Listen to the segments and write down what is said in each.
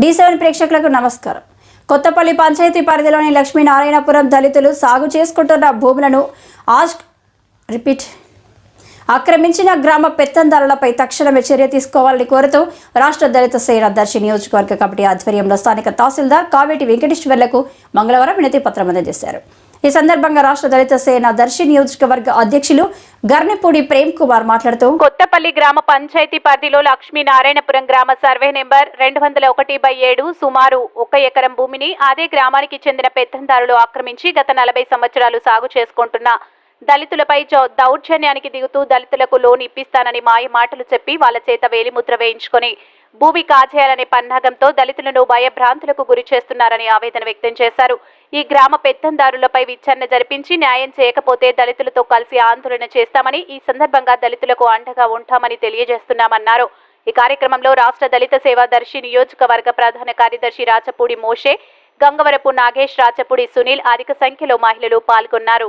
D seven ప్రేక్షకులకు నమస్కారం. కొత్తపల్లి పంచాయతీ పరిధిలోని లక్ష్మీనారాయణపురం దళితులు సాగు చేసుకుంటున్న భూములను ఆజ్ రిపీట్ ఆక్రమించిన గ్రామ పెత్తందారులపై తక్షణమే చర్య తీసుకోవాలని కోరుతూ రాష్ట్ర దళిత సేన దర్శి నియోజకవర్గ కమిటీ ఆధ్వర్యంలో స్థానిక తహసీల్దార్ కావేటి వెంకటేశ్వర్లకు మంగళవారం వినతి పత్రం అందజేశారు. ఈ సందర్భంగా రాష్ట్ర దళిత సేన దర్శి నియోజకవర్గ అధ్యక్షులు గర్నిపూడి ప్రేమ్ కుమార్ మాట్లాడుతూ కొత్తపల్లి గ్రామ పంచాయతీ పరిధిలో లక్ష్మీనారాయణపురం గ్రామ సర్వే నెంబర్ రెండు వందల ఒకటి బై ఏడు సుమారు ఒక ఎకరం భూమిని అదే గ్రామానికి చెందిన పెత్తందారులు ఆక్రమించి గత నలభై సంవత్సరాలు సాగు చేసుకుంటున్న దళితులపై దౌర్జన్యానికి దిగుతూ దళితులకు లోన్ ఇప్పిస్తానని మాయ మాటలు చెప్పి వాళ్ళ చేత వేలిముద్ర వేయించుకొని భూమి కాజేయాలనే పన్నాగంతో దళితులను భయభ్రాంతులకు గురి చేస్తున్నారని ఆవేదన వ్యక్తం చేశారు. ఈ గ్రామ పెత్తందారులపై విచారణ జరిపించి న్యాయం చేయకపోతే దళితులతో కలిసి ఆందోళన చేస్తామని ఈ సందర్భంగా దళితులకు అండగా ఉంటామని తెలియజేస్తున్నామన్నారు. ఈ కార్యక్రమంలో రాష్ట్ర దళిత సేవాదర్శి నియోజకవర్గ ప్రధాన కార్యదర్శి రాచపూడి మోషే గంగవరపు నాగేష్ రాచపూడి సునీల్ అధిక సంఖ్యలో మహిళలు పాల్గొన్నారు.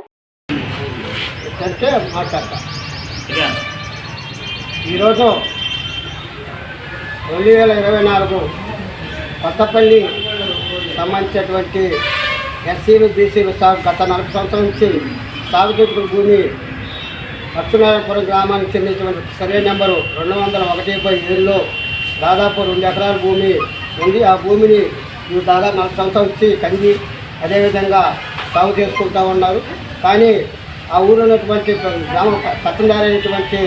ఈరోజు రెండు వేల ఇరవై నాలుగు కొత్తపల్లి సంబంధించినటువంటి ఎస్సీలు బీసీలు సాగు గత నలభై సంవత్సరాల నుంచి సాగు భూమి లక్ష్మీనారాయణపురం గ్రామానికి చెందినటువంటి సర్వే నెంబరు రెండు వందల ఒకటి బై ఏడులో దాదాపు రెండు ఎకరాల భూమి ఉంది. ఆ భూమిని మీరు దాదాపు నలభై సంవత్సరాల నుంచి కంది అదేవిధంగా సాగు చేసుకుంటూ ఉన్నారు. కానీ ఆ ఊరు ఉన్నటువంటి గ్రామ పట్టణారైనటువంటి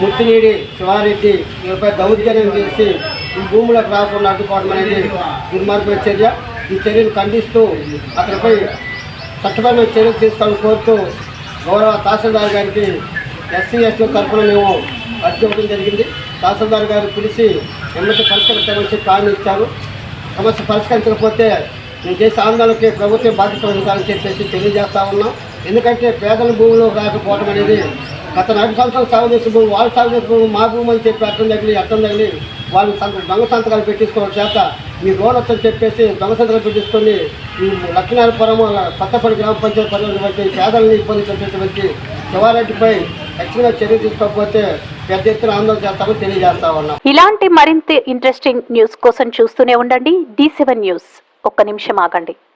ముత్తినీడి శివారెడ్డి వీళ్ళపై దౌర్జన్యం చేసి ఈ భూములకు రాకుండా అడ్డుకోవడం అనేది దుర్మార్గమైన చర్య. ఈ చర్యను ఖండిస్తూ అతనిపై చట్టపరమైన చర్యలు తీసుకోవాలని కోరుతూ గౌరవ తహసీల్దార్ గారికి ఎస్సీ ఎస్టీ తరఫున మేము అర్జీ ఇవ్వడం జరిగింది. తహసీల్దార్ గారు పిలిచి ఎమ్మటి పరిష్కరించి చెప్పి ఇచ్చారు. సమస్య పరిష్కరించకపోతే మేము చేసే ఆందోళనకి ప్రభుత్వం బాధ్యత వహించాలని చెప్పేసి తెలియజేస్తా ఉన్నాం. ఎందుకంటే పేదల భూములు రాకపోవడం అనేది గత నలభై సంవత్సరాలు సాగు చేసిన భూమి వాళ్ళు సాగు చేసిన భూమి మా భూమి అని చెప్పి అర్థం తగిలి అర్థం తగిలి వాళ్ళు సంత దొంగ సంతకాలు పెట్టించుకోవడం చేత మీ రోడ్ వచ్చని చెప్పేసి దొంగ సంతకాలు పెట్టించుకొని ఈ లక్ష్మీనారాయణపురం కొత్తపల్లి గ్రామ పంచాయతీ పరిధిలోటువంటి పేదలను ఇబ్బంది పెట్టేటువంటి శివారెడ్డిపై ఖచ్చితంగా చర్య తీసుకోకపోతే పెద్ద ఎత్తున ఆందోళన చేస్తామని తెలియజేస్తా ఉన్నాం. ఇలాంటి మరింత ఇంట్రెస్టింగ్ న్యూస్ కోసం చూస్తూనే ఉండండి. డి సెవెన్ న్యూస్ ఒక్క నిమిషం ఆగండి.